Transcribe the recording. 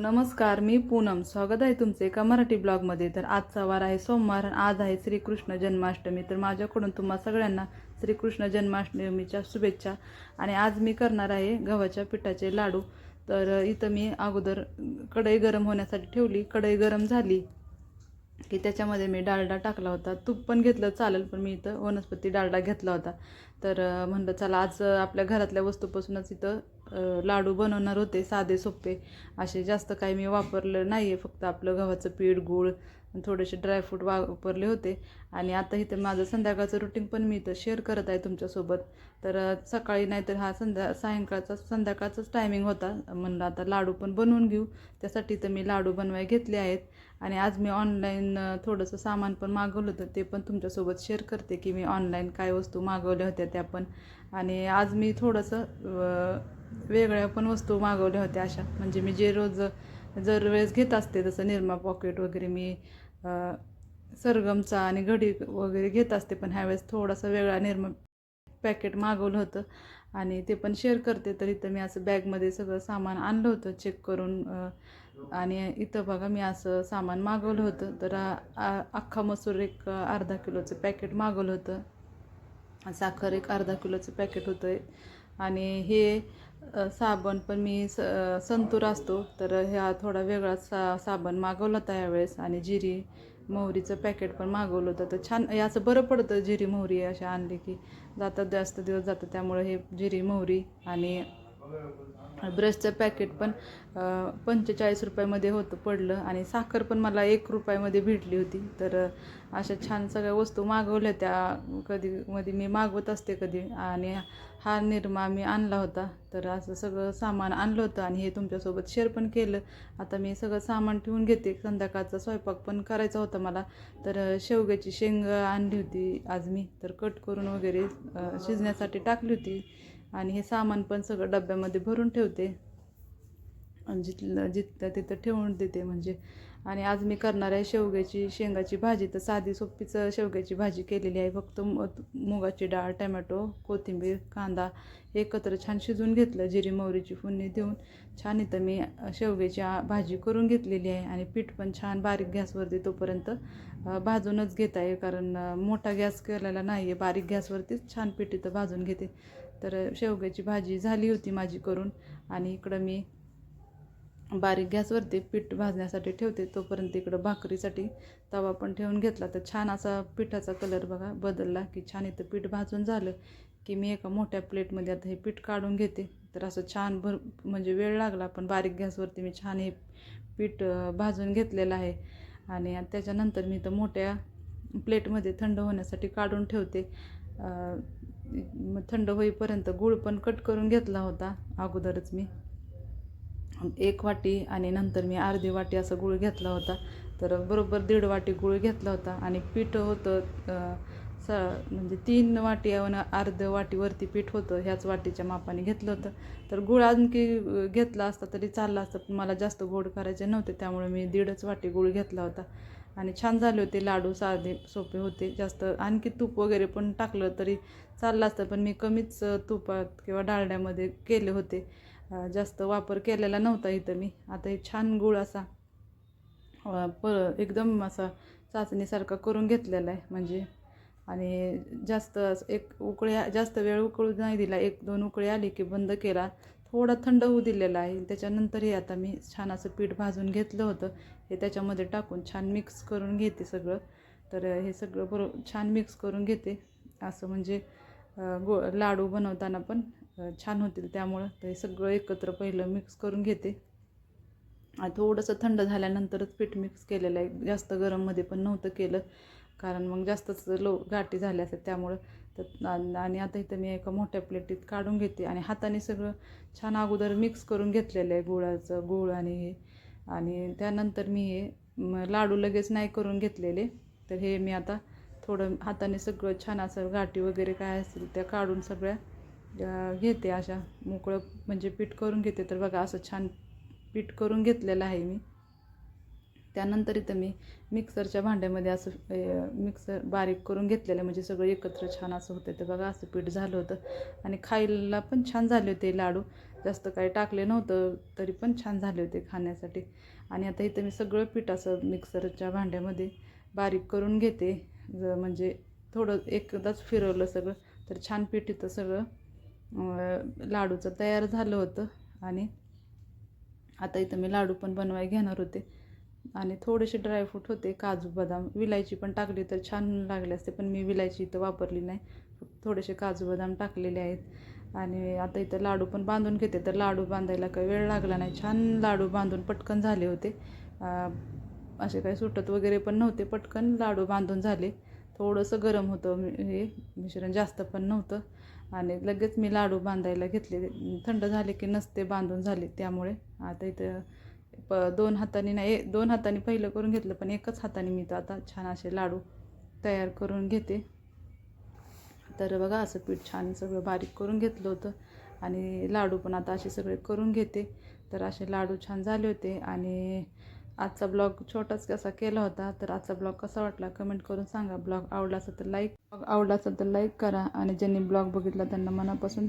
नमस्कार मी पूनम. स्वागत आहे तुमचे एका मराठी ब्लॉगमध्ये. तर आजचा वार आहे सोमवार आज आहे श्रीकृष्ण जन्माष्टमी. तर माझ्याकडून तुम्हा सगळ्यांना श्रीकृष्ण जन्माष्टमीच्या शुभेच्छा. आणि आज मी करणार आहे गव्हाच्या पिठाचे लाडू. तर इथं मी अगोदर कढई गरम होण्यासाठी ठेवली. कढई गरम झाली की त्याच्यामध्ये मी डालडा टाकला होता. तूप पण घेतलं चालेल पण मी इथं वनस्पती डालडा घेतला होता. तर म्हणलं चला आज आपल्या घरातल्या वस्तूपासूनच इथं लाडू बनवणार होते साधे सोपे. असे जास्त काही मी वापरलं नाही आहे फक्त आपलं गव्हाचं पीठ गूळ थोडेसे ड्रायफ्रूट वापरले होते. आणि आता इथं माझं संध्याकाळचं रुटीन पण मी इथं शेअर करत आहे तुमच्यासोबत. तर सकाळी नाहीतर हा संध्या सायंकाळचा संध्याकाळचाच टायमिंग होता. म्हणलं आता लाडू पण बनवून घेऊ. त्यासाठी तर मी लाडू बनवाय घेतले आहेत. आणि आज मी ऑनलाईन थोडंसं सामान पण मागवलं होतं. ते पण तुमच्यासोबत शेअर करते की मी ऑनलाईन काय वस्तू मागवल्या होत्या त्या पण. आणि आज मी थोडंसं वेगळ्या पण वस्तू मागवल्या होत्या अशा. म्हणजे मी जे रोज जर वेळेस घेत असते जसं निरमा पॉकेट वगैरे मी सरगमचा आणि घडी वगैरे घेत असते पण ह्यावेळेस थोडासा वेगळा निरमा पॅकेट मागवलं होतं. आणि ते पण शेअर करते तर इथं मी असं बॅगमध्ये सगळं सामान आणलं होतं चेक करून आणि इथं बघा मी असं सामान मागवलं होतं. तर आ- अख्खा मसूर एक अर्धा किलोचं पॅकेट मागवलं होतं. साखर एक अर्धा किलोचं पॅकेट होतं आणि हे साबण पण मी स संतूर असतो तर ह्या थोडा वेगळा सा साबण मागवला होता यावेळेस आणि जिरी मोहरीचं पॅकेट पण मागवलं होतं. तर छान याचं बरं पडतं जिरी मोहरी अशा आणली की जातात जास्त दिवस जातं त्यामुळे हे जिरी मोहरी आणि ब्रशचं पॅकेट पण पंचेचाळीस रुपयामध्ये होतं पडलं. आणि साखर पण मला एक रुपयामध्ये भेटली होती. तर अशा छान सगळ्या वस्तू मागवल्या त्या कधी मध्ये मी मागवत असते कधी. आणि हा निरमा मी आणला होता. तर असं सगळं सामान आणलं होतं आणि हे तुमच्यासोबत शेअर पण केलं. आता मी सगळं सामान ठेवून घेते. संध्याकाळचा स्वयंपाक पण करायचा होता मला. तर शेवग्याची शेंग आणली होती आज मी. तर कट करून वगैरे शिजण्यासाठी टाकली होती. आणि हे सामान पण सगळं डब्यामध्ये भरून ठेवते. जिथलं जिथं तिथं ठेवून देते म्हणजे. आणि आज मी करणार आहे शेवग्याची शेंगाची भाजी. तर साधी सोपीच शेवग्याची भाजी केलेली आहे. फक्त मुगाची डाळ टमॅटो कोथिंबीर कांदा एकत्र छान शिजवून घेतलं. जिरी मोहरीची फुन्नी देऊन छान इथं मी शेवग्याची भाजी करून घेतलेली आहे. आणि पीठ पण छान बारीक गॅसवरती तोपर्यंत भाजूनच घेत आहे. कारण मोठा गॅस केलेला नाही आहे बारीक गॅसवरतीच छान पीठ इथं भाजून घेते. तर शेवग्याची भाजी झाली होती माझी करून. आणि इकडं मी बारीक गॅसवरती पीठ भाजण्यासाठी ठेवते. तोपर्यंत इकडं भाकरीसाठी तवा पण ठेवून घेतला. तर छान असा पिठाचा कलर बघा बदलला की छान इथं पीठ भाजून झालं की मी एका मोठ्या प्लेटमध्ये आता हे पीठ काढून घेते. तर असं छान भर म्हणजे वेळ लागला पण बारीक गॅसवरती मी छान हे पीठ भाजून घेतलेलं आहे. आणि त्याच्यानंतर मी इथं मोठ्या प्लेटमध्ये थंड होण्यासाठी काढून ठेवते. थंड होईपर्यंत गूळ पण कट करून घेतला होता अगोदरच मी. एक वाटी आणि नंतर मी अर्धी वाटी असं गूळ घेतला होता. तर बरोबर दीड वाटी गूळ घेतला होता आणि पीठ होतं स म्हणजे तीन वाटी आणि अर्ध वाटीवरती पीठ होतं ह्याच वाटीच्या मापाने घेतलं होतं. तर गुळ आणखी घेतला असता तरी चालला असता पण मला जास्त गोड करायचे नव्हते त्यामुळे मी दीडच वाटी गुळ घेतला होता. आणि छान झाले होते लाडू साधे सोपे होते जास्त आणखी तूप वगैरे पण टाकलं तरी चाललं असतं पण मी कमीच तुपात किंवा डाळड्यामध्ये केले होते. जास्त वापर केलेला नव्हता इथं मी. आता हे छान गुळ असा प एकदम असा चाचणीसारखा करून घेतलेला आहे म्हणजे. आणि जास्त असं एक उकळी जास्त वेळ उकळू नाही दिला एक दोन उकळी आली की बंद केला. थोडा थंड होऊ दिलेला आहे. त्याच्यानंतर हे आता मी छान असं पीठ भाजून घेतलं होतं. हे त्याच्यामध्ये टाकून छान मिक्स करून घेते सगळं. तर हे सगळं बरोबर छान मिक्स करून घेते. असं म्हणजे गो लाडू बनवताना पण छान होतील त्यामुळं. तर हे सगळं एकत्र पहिलं मिक्स करून घेते. थोडंसं थंड झाल्यानंतरच पीठ मिक्स केलेलं आहे. जास्त गरममध्ये पण नव्हतं केलं. कारण मग जास्तच लो गाठी झाल्या असतात त्यामुळं. तर आणि आणि आता इथं मी एका मोठ्या प्लेटीत काढून घेते आणि हाताने सगळं छान अगोदर मिक्स करून घेतलेलं आहे गुळाचं गुळ आणि हे. आणि त्यानंतर मी हे लाडू लगेच नाही करून घेतलेले. तर हे मी आता थोडं हाताने सगळं छान असं गाठी वगैरे काय असेल त्या काढून सगळ्या घेते अशा मोकळं म्हणजे पीठ करून घेते. तर बघा असं छान पीठ करून घेतलेलं आहे मी. त्यानंतर इथं मी मिक्सरच्या भांड्यामध्ये असं मिक्सर बारीक करून घेतलेलं म्हणजे सगळं एकत्र छान असं होतं. तर बघा असं पीठ झालं होतं. आणि खायला पण छान झाले होते लाडू. जास्त काही टाकले नव्हतं तरी पण छान झाले होते खाण्यासाठी. आणि आता इथं मी सगळं पीठ असं मिक्सरच्या भांड्यामध्ये बारीक करून घेते. म्हणजे थोडं एकदाच फिरवलं सगळं तर छान पीठ इथं सगळं लाडूचं तयार झालं होतं. आणि आता इथं मी लाडू पण बनवाय घेणार होते. आणि थोडेसे ड्रायफ्रूट होते काजू बदाम. विलायची पण टाकली तर छान लागले असते पण मी विलायची इथं वापरली नाही. थोडेसे काजू बदाम टाकलेले आहेत. आणि आता इथं लाडू पण बांधून घेते तर लाडू बांधायला काही वेळ लागला नाही. छान लाडू बांधून पटकन झाले होते. असे काही सुटत वगैरे पण नव्हते पटकन लाडू बांधून झाले. थोडंसं गरम होतं हे मिश्रण जास्त पण नव्हतं. आणि लगेच मी लाडू बांधायला घेतले. थंड झाले की नसते बांधून झाले त्यामुळे. आता इथं प दोन हाताने नाही ए- दोन हाताने पहिलं करून घेतलं पण एकच हाताने मी तर आता छान असे लाडू तयार करून घेते. तर बघा असं पीठ छान सगळं बारीक करून घेतलं होतं आणि लाडू पण आता असे सगळे करून घेते. तर असे लाडू छान झाले होते आणि आजचा ब्लॉग छोटाच कसा केला होता तर आजचा ब्लॉग कसा वाटला कमेंट करून सांगा. ब्लॉग आवडला असेल तर लाईक आवडला असेल तर लाईक करा आणि ज्यांनी ब्लॉग बघितला त्यांना मनापासून